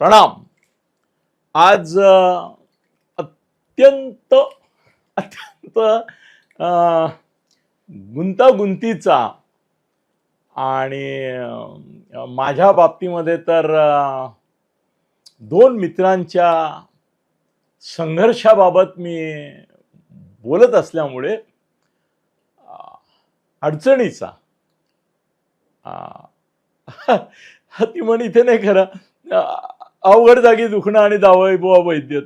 प्रणाम. आज अत्यंत अत्यंत गुंतागुंतीचा आणि माझ्या बाबतीमध्ये तर दोन मित्रांच्या संघर्षाबाबत मी बोलत असल्यामुळे अडचणीचा ती म्हण इथे नाही खरं अवघड जागी दुखणं आणि दावाई बुवा वैद्य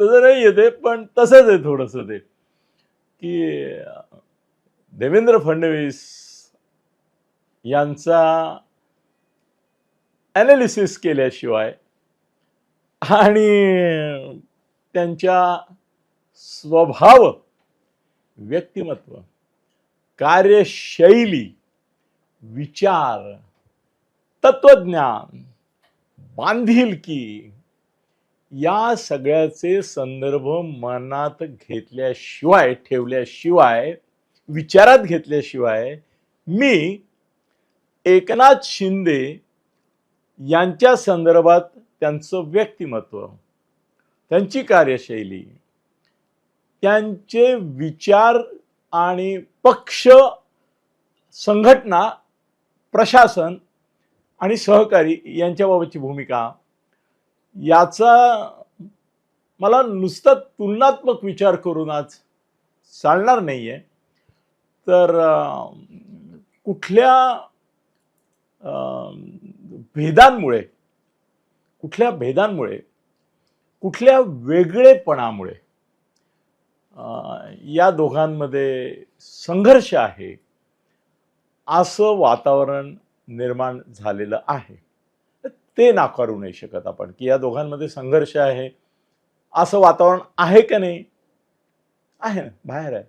तसं नाही येते पण तसंच आहे थोडंसं ते. की देवेंद्र फडणवीस यांचा ॲनालिसिस केल्याशिवाय आणि त्यांच्या स्वभाव व्यक्तिमत्व कार्यशैली विचार तत्वज्ञान बांधिलकी या सगळ्याचे संदर्भ मनात घेतल्याशिवाय ठेवल्याशिवाय विचारात घेतल्याशिवाय मी एकनाथ शिंदे यांच्या संदर्भात त्यांचं व्यक्तिमत्व त्यांची कार्यशैली त्यांचे विचार आणि पक्ष संघटना प्रशासन आणि सहकारी यांच्याबाबतची भूमिका याचा मला नुसता तुलनात्मक विचार करून आज चालणार नाही आहे तर कुठल्या भेदांमुळे कुठल्या भेदांमुळे कुठल्या वेगळेपणामुळे या दोघांमध्ये संघर्ष आहे असं वातावरण निर्माण झालेलं आहे. ते नाकारू नाही शकत आपण की या दोघांमध्ये संघर्ष आहे. असं वातावरण आहे का नाही? आहे ना बाहेर आहे.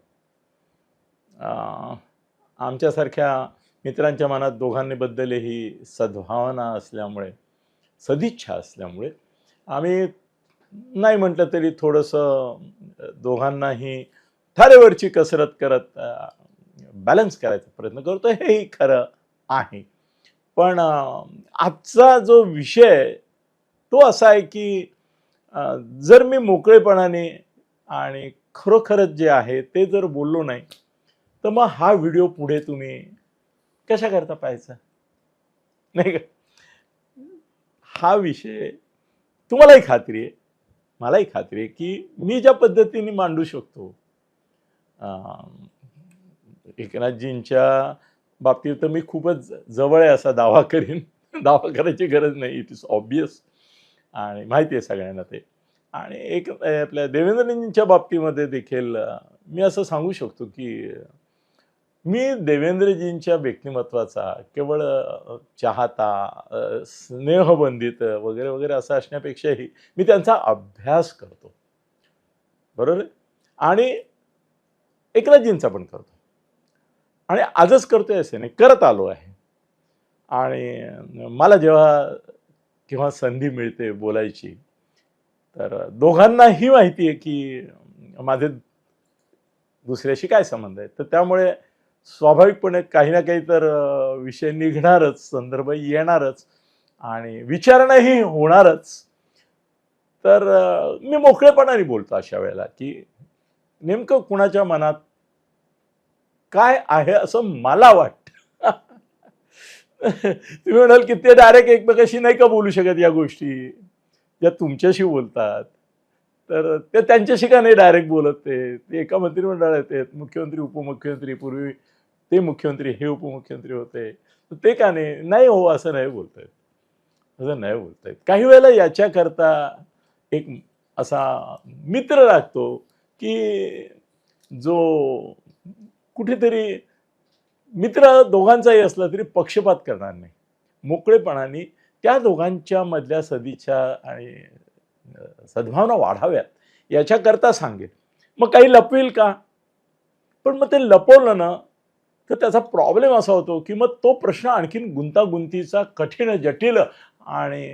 आमच्यासारख्या मित्रांच्या मनात दोघांनीबद्दलही सद्भावना असल्यामुळे सदिच्छा असल्यामुळे आम्ही नाही म्हटलं तरी थोडंसं दोघांनाही थारेवरची कसरत करत बॅलन्स करायचा प्रयत्न करतो हेही खरं आहे. पण आजचा जो विषय तो असा आहे की जर मी मोकळेपणाने आणि खरोखरच जे आहे ते जर बोललो नाही तर मग हा व्हिडिओ पुढे तुम्ही कशा करता पाहायचा? नाही का? हा विषय तुम्हालाही खात्री आहे मलाही खात्री आहे की मी ज्या पद्धतीने मांडू शकतो एकनाथजींच्या बाबतीत तर मी खूपच जवळ आहे असा दावा करीन. दावा करायची गरज नाही. इट इज ऑब्वियस आणि माहिती आहे सगळ्यांना ते. आणि एक आपल्या देवेंद्रजींच्या बाबतीमध्ये देखील मी असं सांगू शकतो की मी देवेंद्रजींच्या व्यक्तिमत्वाचा केवळ चाहता स्नेहबंधित वगैरे वगैरे असं असण्यापेक्षाही मी त्यांचा अभ्यास करतो. बरोबर? आणि एकनाथजींचा पण करतो. आणि आजच करतोय असे नाही करत आलो आहे. आणि मला जेव्हा किंवा संधी मिळते बोलायची तर दोघांनाही माहिती आहे की माझे दुसऱ्याशी काय संबंध आहे. तर त्यामुळे स्वाभाविकपणे काही ना काही तर विषय निघणारच संदर्भ येणारच आणि विचारणंही होणारच. तर मी मोकळेपणाने बोलतो अशा वेळेला की नेमकं कुणाच्या मनात काय आहे असं मला वाटतं. तुम्ही म्हणाल की ते डायरेक्ट एकमेकाशी नाही का बोलू शकत या गोष्टी? ज्या तुमच्याशी बोलतात. तर ते त्यांच्याशी का नाही डायरेक्ट बोलत ते? ते एका मंत्रिमंडळात आहेत. मुख्यमंत्री उपमुख्यमंत्री पूर्वी ते मुख्यमंत्री हे उपमुख्यमंत्री होते. तर ते का नाही? नाही हो असं नाही बोलतायत. असं नाही बोलतायत. काही वेळेला याच्याकरता एक असा मित्र लागतो की जो कुठेतरी मित्र दोघांचाही असला तरी पक्षपात करणार नाही. मोकळेपणाने त्या दोघांच्या मधल्या सदिच्छा आणि सद्भावना वाढाव्यात याच्याकरता सांगेल मग काही लपवेल का? पण मग ते लपवलं ना तर त्याचा प्रॉब्लेम असा होतो की मग तो प्रश्न आणखीन गुंतागुंतीचा कठीण जटिल आणि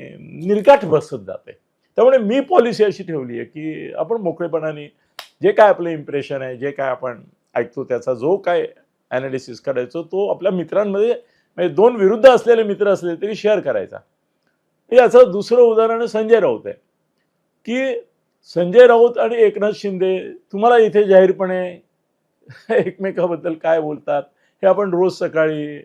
निर्गाठ बसत जाते. त्यामुळे मी पॉलिसी अशी ठेवली आहे की आपण मोकळेपणाने जे काय आपलं इम्प्रेशन आहे जे काय आपण ऐकतो त्याचा जो काय ॲनालिसिस करायचो तो आपल्या मित्रांमध्ये म्हणजे दोन विरुद्ध असलेले मित्र असले तरी शेअर करायचा. याचं दुसरं उदाहरण संजय राऊत आहे. की संजय राऊत आणि एकनाथ शिंदे तुम्हाला इथे जाहीरपणे एकमेकाबद्दल काय बोलतात हे आपण रोज सकाळी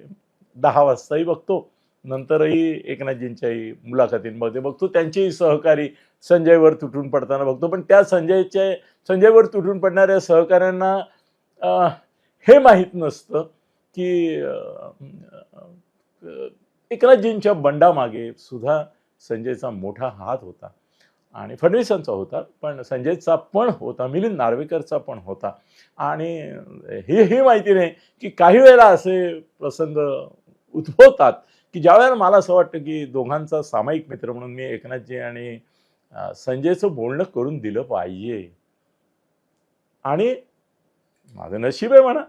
दहा वाजताही बघतो. नंतरही एकनाथजींच्याही मुलाखतींमध्ये बघतो. त्यांचेही सहकारी संजयवर तुटून पडताना बघतो. पण त्या संजयचे संजयवर तुटून पडणाऱ्या सहकाऱ्यांना हे माहीत नसतं की एकनाथजींच्या बंडामागे सुद्धा संजयचा मोठा हात होता आणि फडणवीसांचा होता पण संजयचा पण होता मिलिंद नार्वेकरचा पण होता. आणि हे हे माहिती नाही की काही वेळेला असे प्रसंग उद्भवतात की ज्या वेळेला मला असं वाटतं की दोघांचा सामायिक मित्र म्हणून मी एकनाथजी आणि संजयचं बोलणं करून दिलं पाहिजे. आणि माझं नशीब आहे म्हणा.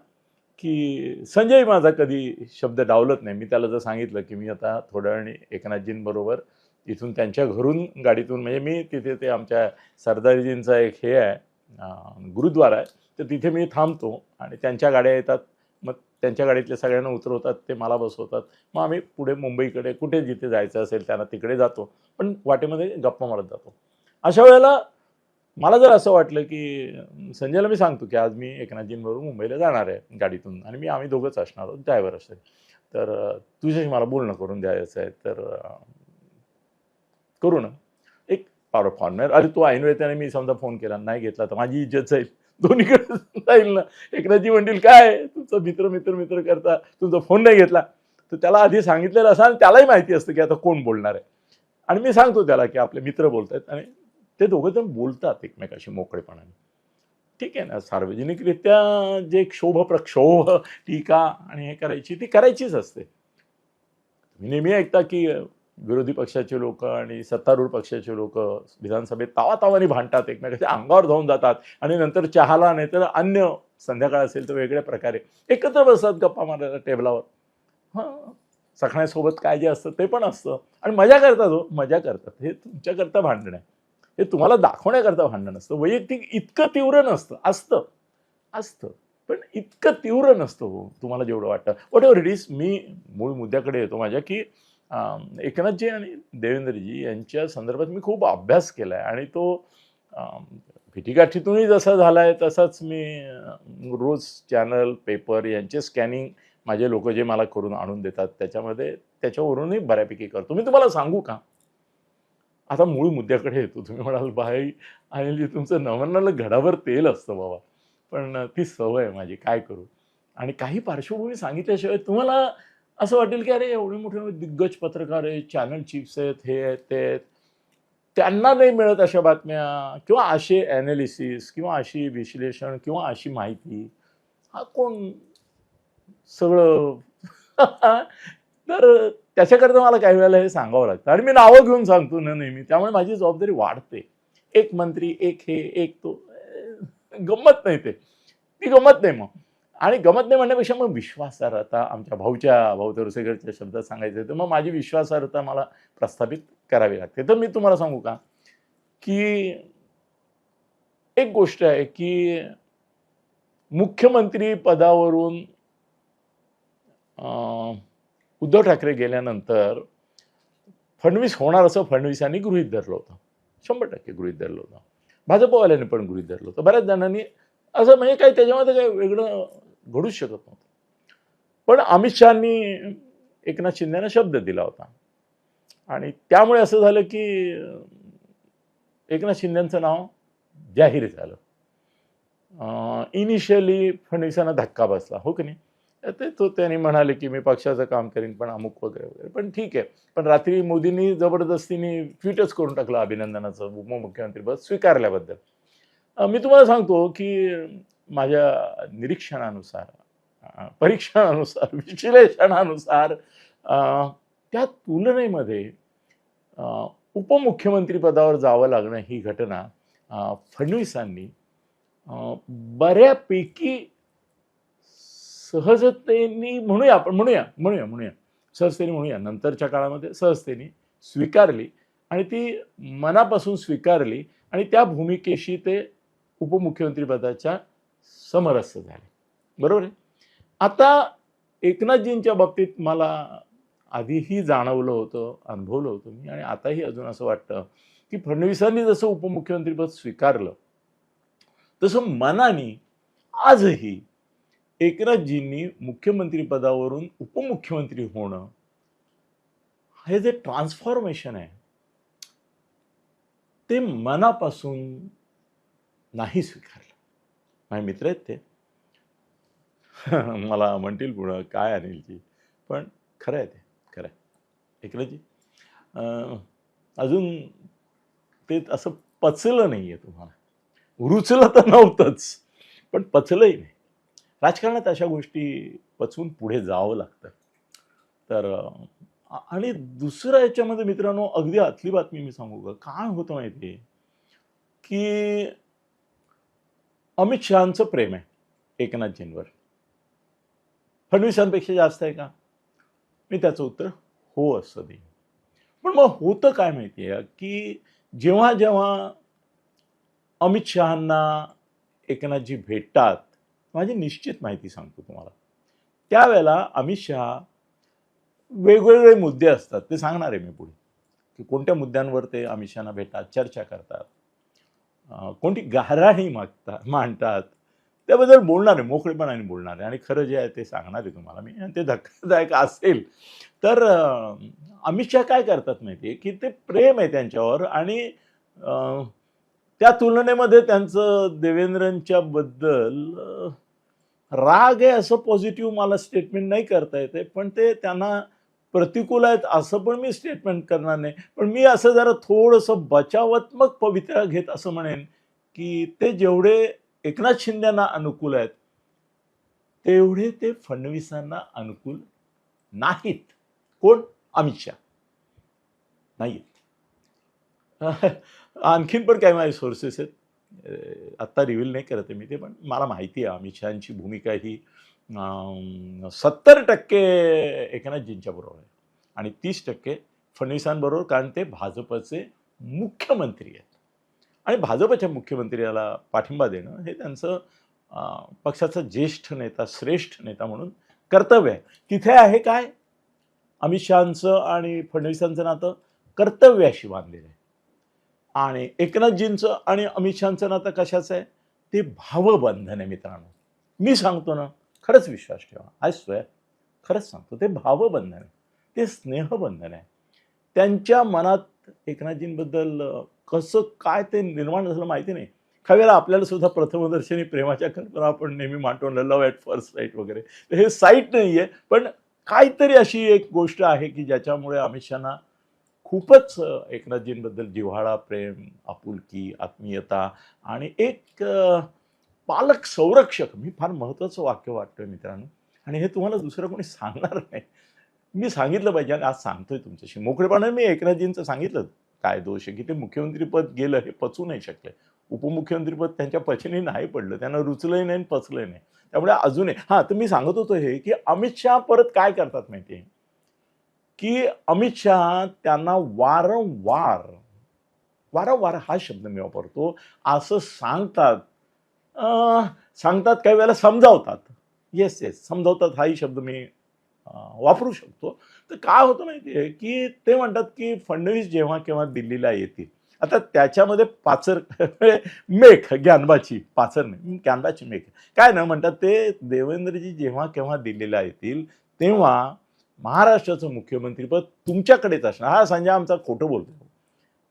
की संजय माझा कधी शब्द डावलत नाही. मी त्याला जर सांगितलं की मी आता थोड्या वेळाने एकनाथजींबरोबर तिथून त्यांच्या घरून गाडीतून म्हणजे मी तिथे ते आमच्या सरदारजींचा एक हे आहे गुरुद्वारा आहे. तर तिथे मी थांबतो आणि त्यांच्या गाड्या येतात. मग त्यांच्या गाडीतल्या सगळ्यांना उतरवतात ते मला बसवतात. मग आम्ही पुढे मुंबईकडे कुठे जिथे जायचं असेल त्यांना तिकडे जातो. पण वाटेमध्ये गप्पा मारत जातो. अशा वेळेला मला जर असं वाटलं की संजयला मी सांगतो की आज मी एकनाथजींबरोबर मुंबईला जाणार आहे गाडीतून आणि मी आम्ही दोघंच असणार आहोत ड्रायव्हर असेल. तर तुझ्याशी मला बोलणं करून द्यायचं आहे तर करू ना. एक पावर फॉर्मर अरे तू ऐन वेळ त्याने मी समजा फोन केला नाही घेतला तर माझी इज्जत जाईल. दोन्हीकडे जाईल ना. एकनाथजी म्हणतील काय? तुमचा मित्र मित्र मित्र करता तुमचा फोन नाही घेतला. तर त्याला आधी सांगितलेलं असं आणि त्यालाही माहिती असतं की आता कोण बोलणार आहे. आणि मी सांगतो त्याला की आपले मित्र बोलत आहेत आणि ते दोघं जण बोलतात एकमेकाशी मोकळेपणाने. ठीक आहे ना सार्वजनिकरित्या जे क्षोभ प्रक्षोभ टीका आणि हे करायची ती करायचीच असते. तुम्ही नेहमी ऐकता की विरोधी पक्षाचे लोक आणि सत्तारूढ पक्षाचे लोक विधानसभेत तावातावानी भांडतात एकमेकाच्या अंगावर धावून जातात आणि नंतर चहाला नाही तर अन्य संध्याकाळ असेल तर वेगळ्या प्रकारे एकत्र बसतात गप्पा मारायला टेबलावर. हां सखण्यासोबत काय जे असतं ते पण असतं आणि मजा करतात हो मजा करतात. हे तुमच्याकरता भांडणं आहे. हे तुम्हाला दाखवण्याकरता भांडण नसतं. वैयक्तिक इतकं तीव्र नसतं. असतं. असतं. पण इतकं तीव्र नसतं हो तुम्हाला जेवढं वाटतं. वॉट एव्हर इट इज मी मूळ मुद्द्याकडे येतो माझ्या की एकनाथजी आणि देवेंद्रजी यांच्या संदर्भात मी खूप अभ्यास केला आहे आणि तो अं, जसा झाला आहे तसाच मी रोज चॅनल पेपर यांचे स्कॅनिंग माझे लोक जे मला करून आणून देतात त्याच्यामध्ये त्याच्यावरूनही बऱ्यापैकी करतो. मी तुम्हाला सांगू का? आता मूळ मुद्द्याकडे येतो. तुम्ही म्हणाल बाई अनिलजी तुमचं नवनाला घडावर तेल असतं बाबा. पण ती सवय आहे माझी काय करू? आणि काही पार्श्वभूमी सांगितल्याशिवाय तुम्हाला असं वाटेल की अरे एवढे मोठे दिग्गज पत्रकार आहेत चॅनल चिप्स आहेत हे आहेत ते आहेत. त्यांना नाही मिळत अशा बातम्या. किंवा असे ॲनालिसिस किंवा अशी विश्लेषण किंवा अशी माहिती. हा कोण? सगळं तर त्याच्याकरता मला काही वेळेला हे सांगावं लागतं. आणि मी नावं घेऊन सांगतो ना नेहमी. त्यामुळे माझी जबाबदारी वाढते. एक मंत्री एक हे एक तो. गंमत नाही ते. ती गंमत नाही मग. आणि गमत नाही म्हणण्यापेक्षा मग विश्वासार्हता आमच्या भाऊच्या भाऊ तरुसेकरच्या शब्दात सांगायचं तर मग माझी विश्वासार्हता मला प्रस्थापित करावी लागते. तर मी तुम्हाला सांगू का? की एक गोष्ट आहे की मुख्यमंत्री पदावरून उद्धव ठाकरे गेल्यानंतर फडणवीस होणार असं फडणवीसांनी गृहीत धरलं होतं. शंभर टक्के गृहीत धरलं होतं. भाजपवाल्यांनी पण गृहीत धरलं होतं. बऱ्याच जणांनी असं म्हणजे काही त्याच्यामध्ये काही वेगळं घडूच शकत नव्हतं. पण अमित शहानी एकनाथ शिंदेना शब्द दिला होता. आणि त्यामुळे असं झालं की एकनाथ शिंदेचं नाव जाहीर झालं. इनिशियली फडणवीसांना धक्का बसला हो की नाही? ते तो त्यांनी म्हणाले की मी पक्षाचं काम करीन पण अमुक वगैरे वगैरे. पण ठीक आहे. पण रात्री मोदींनी जबरदस्तीने ट्विटच करून टाकलं अभिनंदनाचं उपमुख्यमंत्री पद स्वीकारल्याबद्दल. मी तुम्हाला सांगतो की माझ्या निरीक्षणानुसार परीक्षणानुसार विश्लेषणानुसार त्या तुलनेमध्ये उपमुख्यमंत्रीपदावर जावं लागणं ही घटना फडणवीसांनी बऱ्यापैकी सहजतेने म्हणूया आपण म्हणूया म्हणूया म्हणूया. सहजतेने म्हणूया. नंतरच्या काळामध्ये सहजतेने स्वीकारली आणि ती मनापासून स्वीकारली आणि त्या भूमिकेशी ते उपमुख्यमंत्रीपदाच्या समरस्य झाले. बरोबर आहे? आता एकनाथजींच्या बाबतीत मला आधीही जाणवलं होतं अनुभवलं होतं मी आणि आताही अजून असं वाटतं की फडणवीसांनी जसं उपमुख्यमंत्रीपद स्वीकारलं तसं मनाने आजही एकनाथजींनी मुख्यमंत्रीपदावरून उपमुख्यमंत्री होणं हे जे ट्रान्सफॉर्मेशन आहे ते मनापासून नाही स्वीकारलं. माझे मित्र आहेत ते. मला म्हणतील पुढं काय अनिलजी पण खरं आहे ते खरं आहे. एकनाथजी अं, अजून ते असं पचलं नाही आहे तुम्हाला. रुचलं तर नव्हतंच पण पचलंही नाही. राजकारणात अशा गोष्टी पचवून पुढे जावं लागतं. तर आणि दुसरं याच्यामध्ये मित्रांनो अगदी आतली बातमी मी सांगू का? काय होतं माहिती आहे की अमित शहांचं प्रेम आहे एकनाथजींवर फडणवीसांपेक्षा जास्त आहे का? मी त्याचं उत्तर हो असं देईन. पण मग होतं काय माहिती आहे की जेव्हा जेव्हा अमित शहांना एकनाथजी भेटतात माझी निश्चित माहिती सांगतो तुम्हाला. त्यावेळेला अमित शहा वेगवेगळे मुद्दे असतात ते सांगणार आहे मी पुढे. की कोणत्या मुद्द्यांवर ते अमित शहाना भेटतात चर्चा करतात. कोणती गाराणी मागतात मांडतात. त्याबद्दल बोलणार आहे मोकळेपणाने बोलणार आहे. आणि खरं जे आहे ते सांगणार आहे तुम्हाला मी. आणि ते धक्कादायक असेल तर अमित शहा काय करतात माहिती आहे? की ते प्रेम आहे त्यांच्यावर आणि त्या तुलनेमध्ये त्यांचं देवेंद्रांच्या बद्दल राग आहे असं पॉझिटिव्ह मला स्टेटमेंट नाही करता येते पण ते त्यांना प्रतिकूल आहेत असं पण मी स्टेटमेंट करणार नाही. पण मी असं जरा थोडंसं बचावात्मक पवित्रा घेत असं म्हणेन की ते जेवढे एकनाथ शिंदेना अनुकूल आहेत तेवढे ते फडणवीसांना अनुकूल नाहीत. कोण? अमित शहा. नाहीत. आणखीन पण काही माझे सोर्सेस आहेत. आत्ता रिव्हील नाही करत आहे मी ते पण मला माहिती आहे अमित शहाची भूमिका ही सत्तर टक्के एकनाथजींच्या बरोबर आहे. आणि तीस टक्के फडणवीसांबरोबर कारण ते भाजपचे मुख्यमंत्री आहेत. आणि भाजपच्या मुख्यमंत्र्याला पाठिंबा देणं हे त्यांचं पक्षाचं पक्षाचा ज्येष्ठ नेता श्रेष्ठ नेता म्हणून कर्तव्य आहे. तिथे आहे काय? अमित शहांचं आणि फडणवीसांचं नातं कर्तव्याशी बांधलेलं आहे. आणि एकनाथजींचं आणि अमित शहाचं नातं कशाचं आहे? ते भावबंधन आहे मित्रांनो. मी सांगतो ना खरंच विश्वास ठेवा. आय स्वय खरंच सांगतो ते भावबंधन आहे ते स्नेहबंधन. आहे त्यांच्या मनात एकनाथजींबद्दल कसं काय ते निर्माण झालं माहिती नाही. काही वेळेला आपल्याला सुद्धा प्रथमदर्शनी प्रेमाच्या कल्पना आपण नेहमी मांडतो लव्ह ॲट फर्स्ट साईट वगैरे. तर हे साईट नाही आहे पण काहीतरी अशी एक गोष्ट आहे की ज्याच्यामुळे अमित शहाना खूपच एकनाथजींबद्दल जिव्हाळा प्रेम आपुलकी आत्मीयता आणि एक पालक संरक्षक. मी फार महत्त्वाचं वाक्य वाटतोय मित्रांनो. आणि हे तुम्हाला दुसरं कोणी सांगणार नाही. मी सांगितलं पाहिजे आणि आज सांगतोय तुमच्याशी. मोकळेपणाने मी एकनाथजींचं सांगितलं. काय दोष आहे की ते मुख्यमंत्रीपद गेलं हे पचू नाही शकले. उपमुख्यमंत्रीपद त्यांच्या पचनी नाही पडलं. त्यांना रुचलंही नाही आणि पचलंही नाही. त्यामुळे अजूनही हां तर मी सांगत होतो हे की अमित शहा परत काय करतात माहिती आहे? की अमित शहा त्यांना वारंवार वारंवार हा शब्द मी वापरतो असं सांगतात. सांगतात काही वेळेला समजावतात. येस येस समजावतात हाही शब्द मी वापरू शकतो. तर काय होतं माहिती आहे की ते म्हणतात की फडणवीस जेव्हा केव्हा दिल्लीला येतील आता त्याच्यामध्ये पाचर मेख ज्ञानबाची पाचर नाही ज्ञानबाची मेख काय ना म्हणतात ते देवेंद्रजी जेव्हा केव्हा दिल्लीला येतील तेव्हा महाराष्ट्राचं मुख्यमंत्रीपद तुमच्याकडेच असणार. हा संजय आमचा खोटं बोलतो.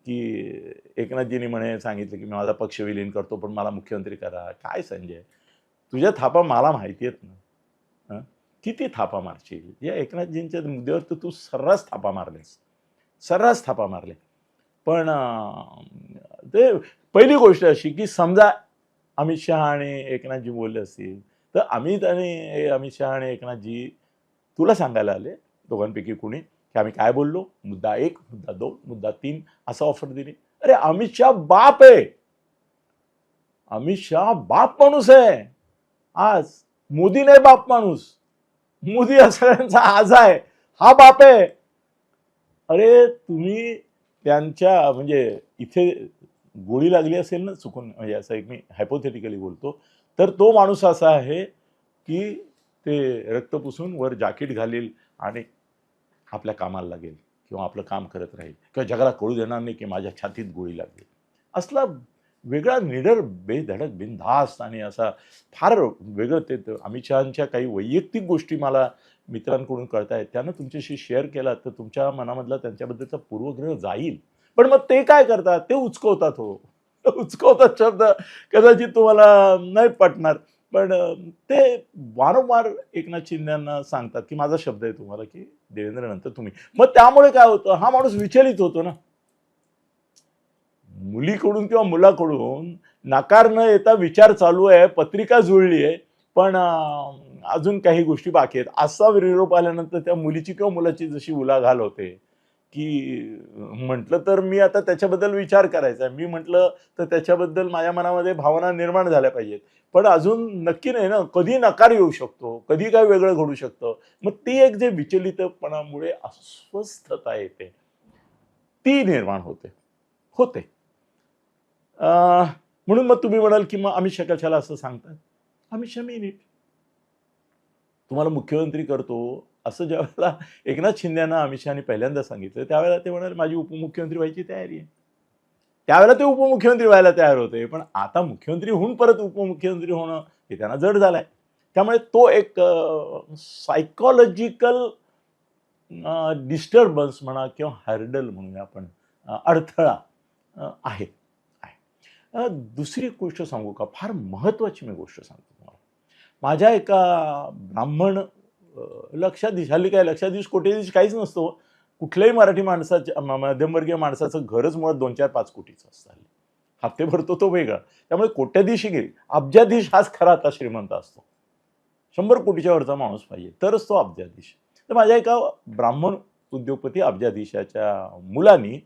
की एकनाथजींनी म्हणे सांगितलं की मी माझा पक्ष विलीन करतो पण मला मुख्यमंत्री करा. काय संजय? तुझ्या थापा मला माहिती आहेत ना. किती थापा मारशील? या एकनाथजींच्या मुद्द्यावर तर तू सर्रास थापा मारलेस. सर्रास थापा मारले. पण ते पहिली गोष्ट अशी की समजा अमित शहा आणि एकनाथजी बोलले असतील तर अमित आणि अमित शहा आणि एकनाथजी तुला सांगायला आले दोघांपैकी कुणी की आम्ही काय बोललो? मुद्दा एक मुद्दा दोन मुद्दा तीन असा ऑफर दिली. अरे अमित शहा बाप आहे. अमित शहा बाप माणूस आहे. आज मोदी नाही बाप माणूस. मोदी हा सगळ्यांचा आज आहे. हा बाप आहे. अरे तुम्ही त्यांच्या म्हणजे इथे गोळी लागली असेल ना चुकून म्हणजे असं एक मी हायपोथेटिकली बोलतो तर तो माणूस असा आहे की ते रक्त पुसून वर जाकीट घालील आणि आपल्या कामाला लागेल किंवा आपलं काम करत राहील किंवा जगाला कळू देणार नाही की माझ्या छातीत गोळी लागली. असला वेगळा निडर बेधडक बिनधास्त आणि असा फार वेगळं ते अमित शहांच्या काही वैयक्तिक गोष्टी मला मित्रांकडून कळतायत त्यानं तुमच्याशी शेअर केला तर तुमच्या मनामधला त्यांच्याबद्दलचा पूर्वग्रह जाईल. पण मग ते काय करतात? ते उचकवतात हो. उचकवतात शब्द कदाचित तुम्हाला नाही पटणार. पण ते वारंवार एकनाथ शिंदेना सांगतात की माझा शब्द आहे तुम्हाला की देवेंद्र नंतर तुम्ही. मग त्यामुळे काय होतं? हा माणूस विचलित होतो ना. मुलीकडून किंवा मुलाकडून नकार न येता विचार चालू आहे पत्रिका जुळली आहे पण अजून काही गोष्टी बाकी आहेत. असा विरोप आल्यानंतर त्या मुलीची किंवा मुलाची जशी उलाघाल होते की म्हटलं तर मी आता त्याच्याबद्दल विचार करायचा आहे. मी म्हटलं तर त्याच्याबद्दल माझ्या मनामध्ये भावना निर्माण झाल्या पाहिजेत. पण अजून नक्की नाही ना कधी नकार येऊ शकतो कधी काय वेगळं घडू शकतं. मग ती एक जे विचलितपणामुळे अस्वस्थता येते ती निर्माण होते. होते. म्हणून मग तुम्ही म्हणाल की मग अमित शहा कशाला असं सांगतात अमित शहा मी नीट. तुम्हाला मुख्यमंत्री करतो असं ज्यावेळेला एकनाथ शिंदेना अमित शहानी पहिल्यांदा सांगितलं त्यावेळेला ते म्हणाले माझी उपमुख्यमंत्री व्हायची तयारी आहे. त्यावेळेला ते उपमुख्यमंत्री व्हायला तयार होते पण आता मुख्यमंत्री होऊन परत उपमुख्यमंत्री होणं हे त्यांना जड झालं आहे त्यामुळे तो एक सायकॉलॉजिकल डिस्टर्बन्स म्हणा किंवा हर्डल म्हणूया आपण अडथळा आहे. आहे. दुसरी गोष्ट सांगू का? फार महत्त्वाची मी गोष्ट सांगतो तुम्हाला. माझ्या एका ब्राह्मण लक्षाधीश हल्ली काय लक्षाधीश कोट्याधीश काहीच नसतो. कुठल्याही मराठी माणसाच्या मध्यमवर्गीय माणसाचं घरच मुळात दोन चार पाच कोटीचं असतं हल्ली. हप्ते भरतो तो वेगळा. त्यामुळे कोट्याधीशी गेली. अब्जाधीश हाच खरा आता श्रीमंत असतो. शंभर कोटीच्या वरचा माणूस पाहिजे. तरच तो अब्जाधीश तर माझ्या एका ब्राह्मण उद्योगपती अब्जाधीशाच्या मुलांनी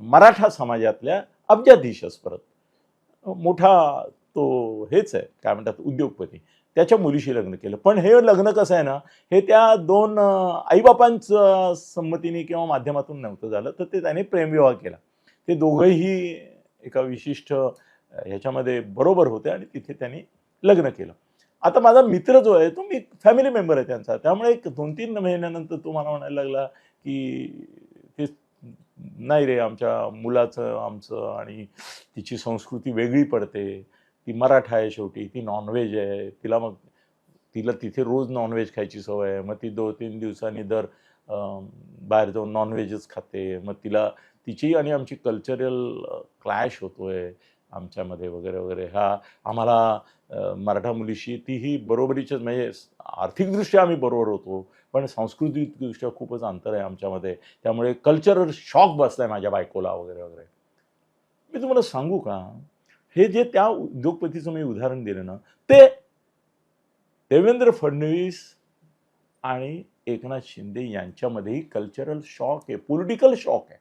मराठा समाजातल्या अब्जाधीशच परत मोठा तो हेच आहे. काय म्हणतात? उद्योगपती. त्याच्या मुलीशी लग्न केलं. पण हे लग्न कसं आहे ना हे त्या दोन अं, आईबापांचं संमतीने किंवा माध्यमातून नव्हतं झालं तर ते त्याने प्रेमविवाह केला. ते दोघंही एका विशिष्ट ह्याच्यामध्ये बरोबर होते आणि तिथे त्यांनी लग्न केलं. आता माझा मित्र जो आहे तो मी फॅमिली मेंबर आहे त्यांचा. त्यामुळे एक दोन तीन महिन्यानंतर तो मला म्हणायला लागला की ते नाही रे आमच्या मुलाचं आमचं आणि तिची संस्कृती वेगळी पडते. ती मराठा आहे शेवटी ती नॉनव्हेज आहे. तिला मग तिला तिथे रोज नॉनव्हेज खायची सवय आहे. मग ती दोन तीन दिवसांनी दर बाहेर जाऊन नॉनव्हेजच खाते. मग तिला तिची आणि आमची कल्चरल क्लॅश होतोय आमच्यामध्ये वगैरे वगैरे. हा आम्हाला मराठा मुलीशी तीही बरोबरीच्याच म्हणजे आर्थिकदृष्ट्या आम्ही बरोबर होतो पण सांस्कृतिकदृष्ट्या खूपच अंतर आहे आमच्यामध्ये. त्यामुळे कल्चरल शॉक बसलाय माझ्या बायकोला वगैरे वगैरे. मी तुम्हाला सांगू का? हे जे त्या उद्योगपतीचं मी उदाहरण दिलं ना ते देवेंद्र फडणवीस आणि एकनाथ शिंदे यांच्यामध्येही कल्चरल शॉक आहे पॉलिटिकल शॉक आहे.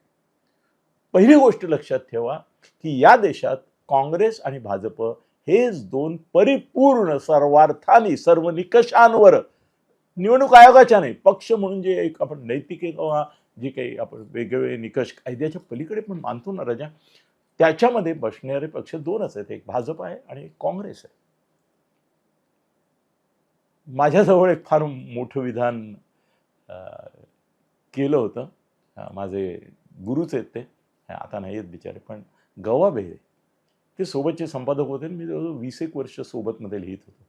पहिली गोष्ट लक्षात ठेवा की या देशात काँग्रेस आणि भाजप हेच दोन परिपूर्ण सर्वार्थानी सर्व निकषांवर निवडणूक आयोगाच्या नाही पक्ष म्हणून जे एक आपण नैतिक किंवा जे काही आपण वेगवेगळे निकष कायद्याच्या पलीकडे पण मानतो ना राजा त्याच्यामध्ये बसणारे पक्ष दोनच आहेत. एक भाजप आहे आणि एक काँग्रेस आहे. माझ्याजवळ एक फार मोठं विधान केलं होतं. माझे गुरुच आहेत ते. आता नाही आहेत बिचारे पण गवा बेहे ते सोबतचे संपादक होते आणि मी जवळजवळ वीस एक वर्ष सोबतमध्ये लिहित होतो.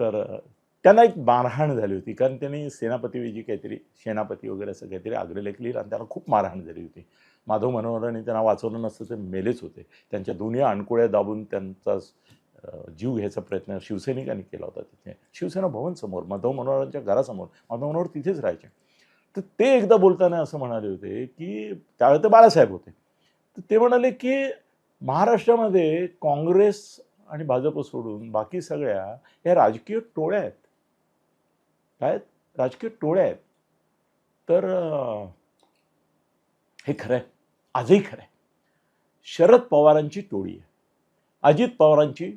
तर त्यांना एक मारहाण झाली होती. कारण त्यांनी सेनापतीविषयी काहीतरी सेनापती वगैरे असं काहीतरी अग्रलेख लिहिला आणि त्यांना खूप मारहाण झाली होती. माधव मनोहरांनी त्यांना वाचवलं नसतं ते मेलेच होते. त्यांच्या दोन्ही अणकुळ्या दाबून त्यांचा जीव घ्यायचा प्रयत्न शिवसैनिकांनी केला होता तिथे. शिवसेना भवन समोर माधव मनोहरांच्या घरासमोर. माधव मनोहर तिथेच राहायचे. तर ते एकदा बोलताना असं म्हणाले होते की त्यावेळेला ते बाळासाहेब होते. तर ते म्हणाले की महाराष्ट्रामध्ये काँग्रेस आणि भाजप सोडून बाकी सगळ्या ह्या राजकीय टोळ्या आहेत. काय राजकीय टोळ्या आहेत. तर हे खरं आहे. आजही खरं आहे. शरद पवारांची टोळी आहे. अजित पवारांची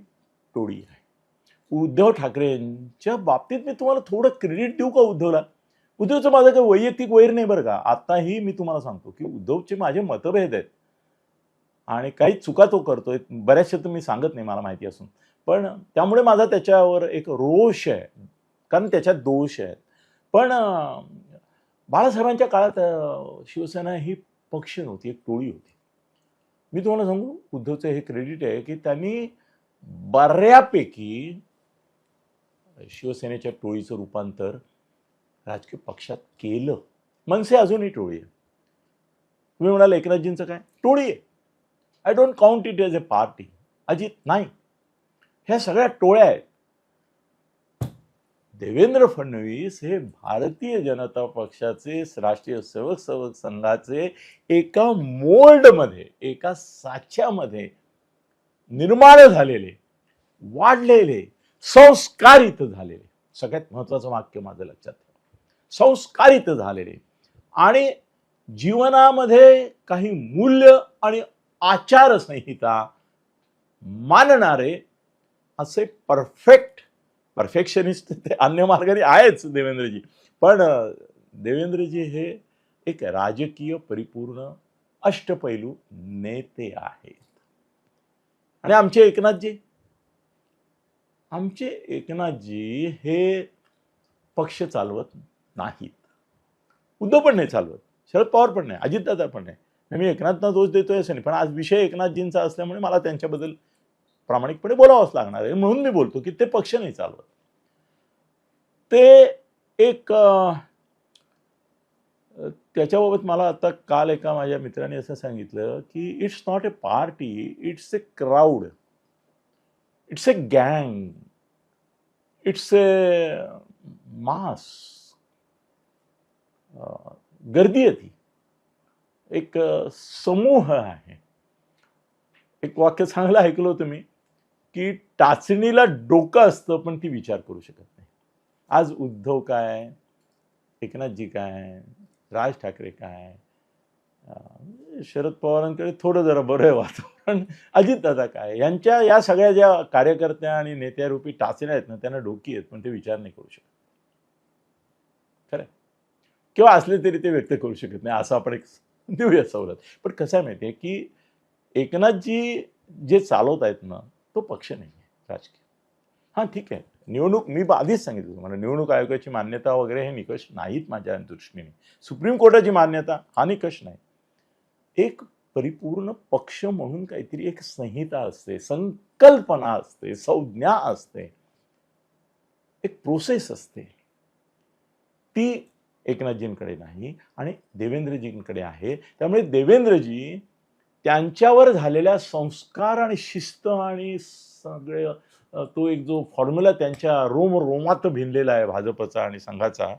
टोळी आहे. उद्धव ठाकरेंच्या बाबतीत मी तुम्हाला थोडं क्रेडिट देऊ का उद्धवला? उद्धवचं माझं काही वैयक्तिक वैर नाही बरं का. आताही मी तुम्हाला सांगतो की उद्धवचे माझे मतभेद आहेत. आणि काही चुका तो करतोय. बऱ्याचशा तर मी सांगत नाही मला माहिती असून. पण त्यामुळे माझा त्याच्यावर एक रोष आहे. कारण त्याच्यात दोष आहेत. पण बाळासाहेबांच्या काळात शिवसेना ही पक्ष नव्हती एक टोळी होती. मी तुम्हाला सांगू उद्धवचं हे क्रेडिट आहे की त्यांनी बऱ्यापैकी शिवसेनेच्या टोळीचं रूपांतर राजकीय पक्षात केलं. मनसे अजूनही टोळी आहे. तुम्ही म्हणाल एकनाथजींचं काय? टोळी आहे. I don't count it as a party Ajit नाही. ह्या सगळ्या टोळ्या आहेत. देवेंद्र फडणवीस हे भारतीय जनता पक्षाचे राष्ट्रीय सेवक सेवक संघाचे एका मोल्डमध्ये एका साच्यामध्ये निर्माण झालेले वाढलेले संस्कारित झालेले. सगळ्यात महत्वाचं वाक्य माझं लक्षात ठेवा. संस्कारित झालेले. आणि जीवनामध्ये काही मूल्य आणि आचारसंहिता मानणारे असे परफेक्ट परफेक्शनिस्ट ते अन्य मार्गाने आहेच देवेंद्रजी. पण देवेंद्रजी हे एक राजकीय परिपूर्ण अष्टपैलू नेते आहेत. आणि आमचे एकनाथजी? आमचे एकनाथजी हे पक्ष चालवत नाहीत. उद्धव पण नाही चालवत. शरद पवार पण नाही. अजितदादा पण नाही. मी एकनाथना दोष देतोय असं नाही. पण आज विषय एकनाथजींचा असल्यामुळे मला त्यांच्याबद्दल प्रामाणिकपणे बोलावंच लागणार आहे. म्हणून मी बोलतो की ते पक्ष नाही चालवत. ते एक त्याच्याबाबत मला आता काल एका माझ्या मित्राने असं सांगितलं की it's not a party it's a crowd it's a गँग इट्स ए मास गर्दी आहे ती. एक समूह आहे. एक वाक्य चांगलं ऐकलं होतं मी. की टाचणीला डोकं असतं पण ती विचार करू शकत नाही. आज उद्धव काय? एकनाथजी काय? राज ठाकरे काय? शरद पवारांकडे थोडं जरा बरं आहे वातावरण. अजितदादा काय? यांच्या या सगळ्या ज्या कार्यकर्त्या आणि नेत्यारूपी टाचण्या आहेत ना त्यांना डोकी आहेत पण ते विचार नाही करू शकत. खरं आहे. किंवा असले तरी ते व्यक्त करू शकत नाही. असं आपण एक देऊया सवलत. पण कसं आहे माहिती आहे की एकनाथजी जे चालवत आहेत ना तो पक्ष नाही आहे राजकीय. हां ठीक आहे. निवडणूक मी आधीच सांगितलं तुम्हाला निवडणूक आयोगाची मान्यता वगैरे हे निकष नाहीत माझ्या दृष्टीने. सुप्रीम कोर्टाची मान्यता हा निकष नाही. एक परिपूर्ण पक्ष म्हणून काहीतरी एक संहिता असते संकल्पना असते संज्ञा असते. एक प्रोसेस असते. ती एकनाथजींकडे नाही आणि देवेंद्रजींकडे आहे. त्यामुळे देवेंद्रजी त्यांच्यावर झालेल्या संस्कार आणि शिस्त आणि सगळे तो एक जो फॉर्म्युला त्यांच्या रोम रोमात भिनलेला आहे भाजपचा आणि संघाचा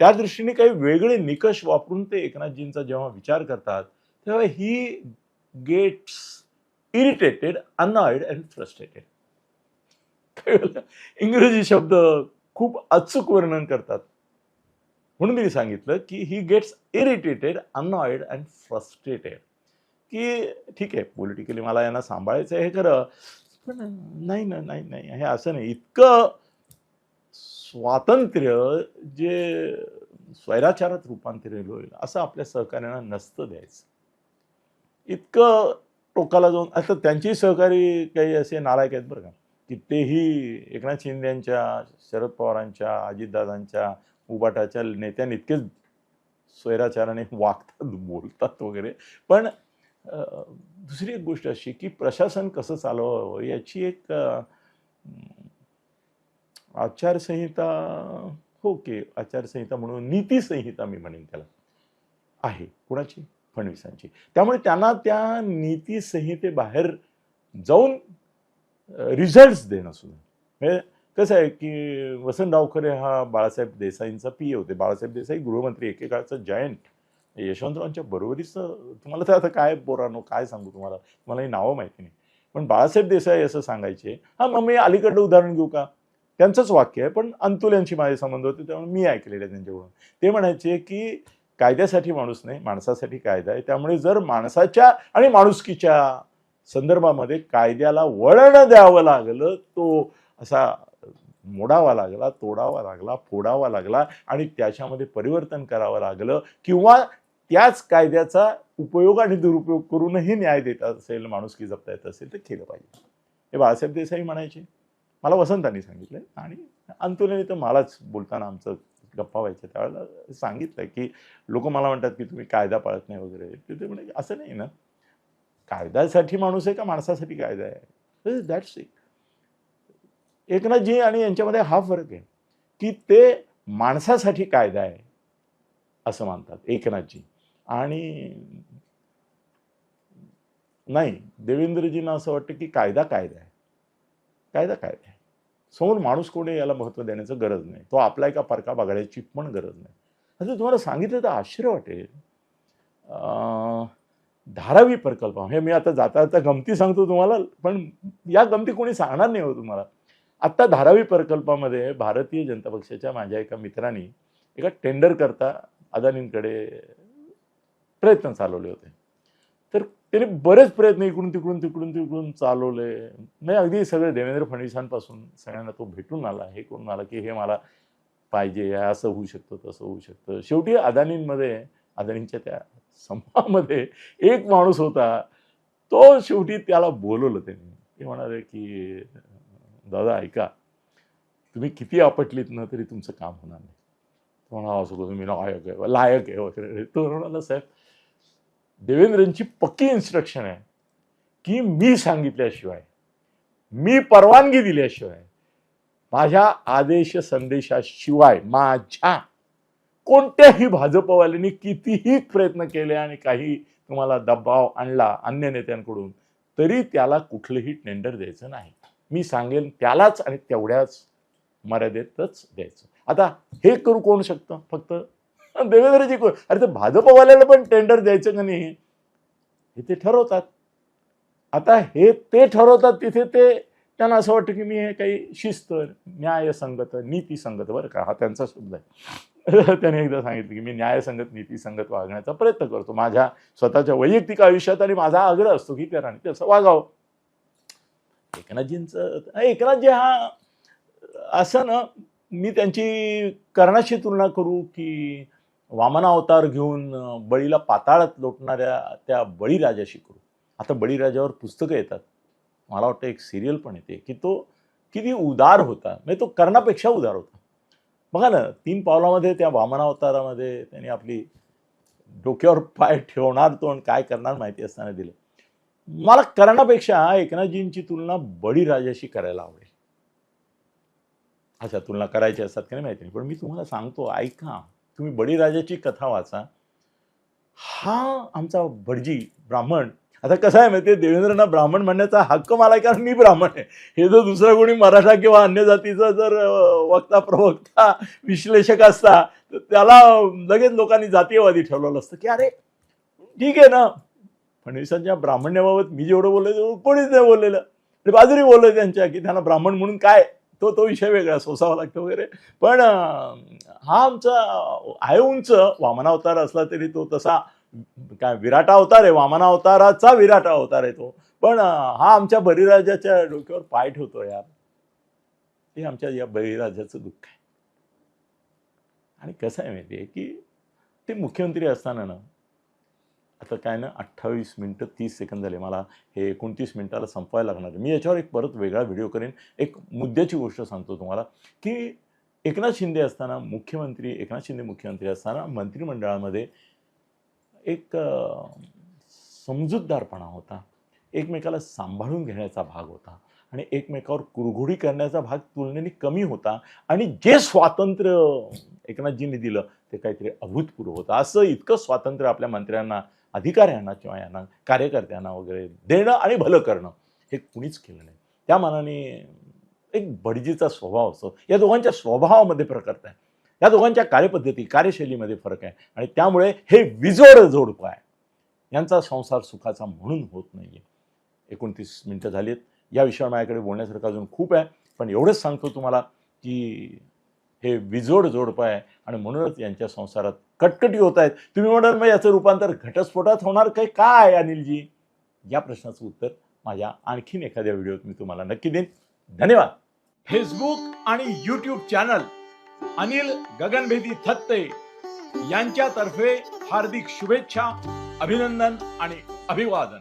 त्या दृष्टीने काही वेगळे निकष वापरून ते एकनाथजींचा जेव्हा विचार करतात तेव्हा he gets irritated annoyed and frustrated इंग्रजी शब्द खूप अचूक वर्णन करतात. म्हणून मी सांगितलं की he gets irritated annoyed and frustrated की ठीक आहे पॉलिटिकली मला यांना सांभाळायचं आहे हे खरं पण नाही ना नाही नाही हे असं नाही. इतकं स्वातंत्र्य जे स्वैराचारात रूपांतरित होईल असं आपल्या सहकार्यांना नसतं द्यायचं. इतकं टोकाला जाऊन आता त्यांची सहकारी काही असे नालायक आहेत बरं का. की तेही एकनाथ शिंदे यांच्या शरद पवारांच्या अजितदादांच्या उबाटाच्या नेत्यांनी इतकेच स्वैराचाराने वागतात बोलतात वगैरे. पण दुसरी एक गोष्ट अशी की प्रशासन कसं चालवावं याची एक आचारसंहिता ओके आचारसंहिता म्हणून नीतीसंहिता मी म्हणेन त्याला. आहे. कुणाची? फडणवीसांची. त्यामुळे त्यांना त्या नीतीसंहितेबाहेर जाऊन रिझल्ट्स देणं सुद्धा म्हणजे कसं आहे की वसंत डावखरे हा बाळासाहेब देसाईंचा पी होते. बाळासाहेब देसाई गृहमंत्री एकेकाळचा जयंट यशवंतरावांच्या बरोबरीचं तुम्हाला तर आता काय पोरानो काय सांगू तुम्हाला? तुम्हाला ही नावं माहिती नाही. पण बाळासाहेब देसाई असं सांगायचे हां मग मी अलीकडलं उदाहरण घेऊ का? त्यांचंच वाक्य आहे पण अंतुल यांची माझे संबंध होते त्यामुळे मी ऐकलेले आहे त्यांच्याकडून. ते म्हणायचे की कायद्यासाठी माणूस नाही माणसासाठी कायदा आहे. त्यामुळे जर माणसाच्या आणि माणुसकीच्या संदर्भामध्ये कायद्याला वळण द्यावं लागलं तो असा मोडावा लागला तोडावा लागला फोडावा लागला आणि त्याच्यामध्ये परिवर्तन करावं लागलं किंवा त्याच कायद्याचा उपयोग आणि दुरुपयोग करूनही न्याय देत असेल माणुसकी जपता येत असेल तर केलं पाहिजे. हे बाळासाहेब देसाई म्हणायचे. मला वसंतांनी सांगितलं आणि अंतुलाने तर मलाच बोलताना आमचं गप्पा व्हायच्या त्यावेळेला सांगितलं की लोक मला म्हणतात की तुम्ही कायदा पाळत नाही वगैरे. तिथे म्हणजे असं नाही ना. कायद्यासाठी माणूस आहे का? माणसासाठी कायदा आहे. दॅट्स इट एकनाथजी आणि यांच्यामध्ये हा फरक आहे की ते माणसासाठी कायदा आहे असं मानतात एकनाथजी. आणि नाही देवेंद्रजींना असं वाटतं की कायदा कायदा आहे. कायदा कायदा आहे. समोर माणूस कोणी याला महत्त्व देण्याचं गरज नाही. तो आपला एका परका बघायची पण गरज नाही. असं तुम्हाला सांगितलं तर आश्चर्य वाटेल. धारावी प्रकल्प. हे मी आता जाता जाता गमती सांगतो तुम्हाला पण या गमती कोणी सांगणार नाही हो तुम्हाला. आत्ता धारावी प्रकल्पामध्ये भारतीय जनता पक्षाच्या माझ्या एका मित्रांनी एका टेंडर करता अदानींकडे प्रयत्न चालवले होते. तर त्याने बरेच प्रयत्न इकडून तिकडून तिकडून तिकडून चालवले. नाही अगदी सगळे देवेंद्र फडणवीसांपासून सगळ्यांना तो भेटून आला. हे करून आला की हे मला पाहिजे असं होऊ शकतं तसं होऊ शकतं. शेवटी अदानींमध्ये अदानींच्या त्या समूहामध्ये एक माणूस होता. तो शेवटी त्याला बोलवलं त्यांनी. ते म्हणाले की दादा ऐका. तुम्ही किती आपटलीत ना तरी तुमचं काम होणार नाही. तो म्हणाला असं तुम्ही मी लायक आहे लायक आहे वगैरे. तो म्हणाला साहेब देवेंद्रंची पक्की इन्स्ट्रक्शन आहे. की मी सांगितल्याशिवाय मी परवानगी दिल्याशिवाय माझ्या आदेश संदेशाशिवाय माझ्या कोणत्याही भाजपवाल्यांनी कितीही प्रयत्न केले आणि काही तुम्हाला दबाव आणला अन्य नेत्यांकडून तरी त्याला कुठलंही टेंडर द्यायचं नाही. मी सांगेन त्यालाच आणि तेवढ्याच मर्यादेतच द्यायचं. आता हे करू कोण शकतं? फक्त देवेंद्रजी कोण? अरे ते भाजपवाल्याला पण टेंडर द्यायचं का नाही? हे ते ठरवतात. आता हे ते ठरवतात तिथे ते त्यांना असं वाटतं की मी हे काही शिस्त न्यायसंगत नीतीसंगत बरं का? हा त्यांचा शब्द आहे. त्याने एकदा सांगितलं की मी न्यायसंगत नीतीसंगत वागण्याचा प्रयत्न करतो. माझ्या स्वतःच्या वैयक्तिक आयुष्यात आणि माझा आग्रह असतो की त्या राणी तसं वागावं. एकनाथजींचं एकनाथजी हा असं ना मी त्यांची कर्णाशी तुलना करू की वामना अवतार घेऊन बळीला पाताळात लोटणाऱ्या त्या बळीराजाशी करू. आता बळीराजावर पुस्तकं येतात. मला वाटतं एक सिरियल पण येते की तो किती उदार होता. म्हणजे तो कर्णापेक्षा उदार होता. बघा ना तीन पावलामध्ये त्या वामनावतारामध्ये त्यांनी आपली डोक्यावर पाय ठेवणार तो आणि काय करणार माहिती असताना दिलं. मला कर्णापेक्षा एकनाथजींची तुलना बळीराजाशी करायला आवडेल. अच्छा तुलना करायची असतात की नाही माहिती नाही पण मी तुम्हाला सांगतो ऐका. तुम्ही बळीराजाची कथा वाचा. हा आमचा भटजी ब्राह्मण आता कसं आहे माहिती देवेंद्रना ब्राह्मण म्हणण्याचा हक्क मला आहे कारण मी ब्राह्मण आहे. हे जर दुसरा कोणी मराठा किंवा अन्य जातीचा जर वक्ता प्रवक्ता विश्लेषक असता तर त्याला लगेच लोकांनी जातीयवादी ठेवलेलं असतं. की अरे ठीक आहे ना. फडणवीसांच्या ब्राह्मण्याबाबत मी जेवढं बोललो तेवढं कोणीच नाही बोललेलं. बाजरी बाजूरी त्यांच्या की त्यांना ब्राह्मण म्हणून काय तो तो विषय वेगळा सोसावा लागतो वगैरे. पण हा आमचा आहे उंच. वामनावतार असला तरी तो तसा काय विराटा अवतार आहे. वामनावताराचा विराटा अवतार आहे तो. पण हा आमच्या बळीराजाच्या डोक्यावर पाय ठेवतो यार. हे आमच्या या बळीराजाचं दुःख आहे. आणि कसं आहे माहिती आहे की ते मुख्यमंत्री असताना ना आता काय ना अठ्ठावीस मिनटं तीस सेकंद झाले. मला हे एकोणतीस मिनटाला संपवायला लागणार मी याच्यावर एक परत वेगळा व्हिडिओ करेन. एक मुद्द्याची गोष्ट सांगतो तुम्हाला की एकनाथ शिंदे असताना मुख्यमंत्री एकनाथ शिंदे मुख्यमंत्री असताना मंत्रिमंडळामध्ये एक समजूतदारपणा होता. एकमेकाला सांभाळून घेण्याचा भाग होता आणि एकमेकावर कुरघोडी करण्याचा भाग तुलनेने कमी होता आणि जे स्वातंत्र्य एकनाथजींनी दिलं ते काहीतरी अभूतपूर्व होतं. असं इतकं स्वातंत्र्य आपल्या मंत्र्यांना अधिकाऱ्यांना किंवा यांना कार्यकर्त्यांना वगैरे देणं आणि भलं करणं हे कुणीच केलं नाही. त्या मानाने एक बडजीचा स्वभाव असतो या दोघांच्या स्वभावामध्ये प्रकट आहे या दोघांच्या कार्यपद्धती कार्यशैलीमध्ये फरक आहे. आणि त्यामुळे हे विजोड जोडपं आहे यांचा संसार सुखाचा म्हणून होत नाही आहे एकोणतीस मिनटं झाली आहेत या विषयावर माझ्याकडे बोलण्यासारखं अजून खूप आहे. पण एवढंच सांगतो तुम्हाला की हे विजोड जोडपं आहे आणि म्हणूनच यांच्या संसारात कटकटी होत आहेत. तुम्ही म्हणाल मग याचं रूपांतर घटस्फोटात होणार काय? काय अनिलजी या प्रश्नाचं उत्तर माझ्या आणखीन एखाद्या व्हिडिओत मी तुम्हाला नक्की देईन. धन्यवाद. फेसबुक आणि यूट्यूब चॅनल अनिल गगनभेदी थत्ते यांच्यातर्फे हार्दिक शुभेच्छा अभिनंदन आणि अभिवादन.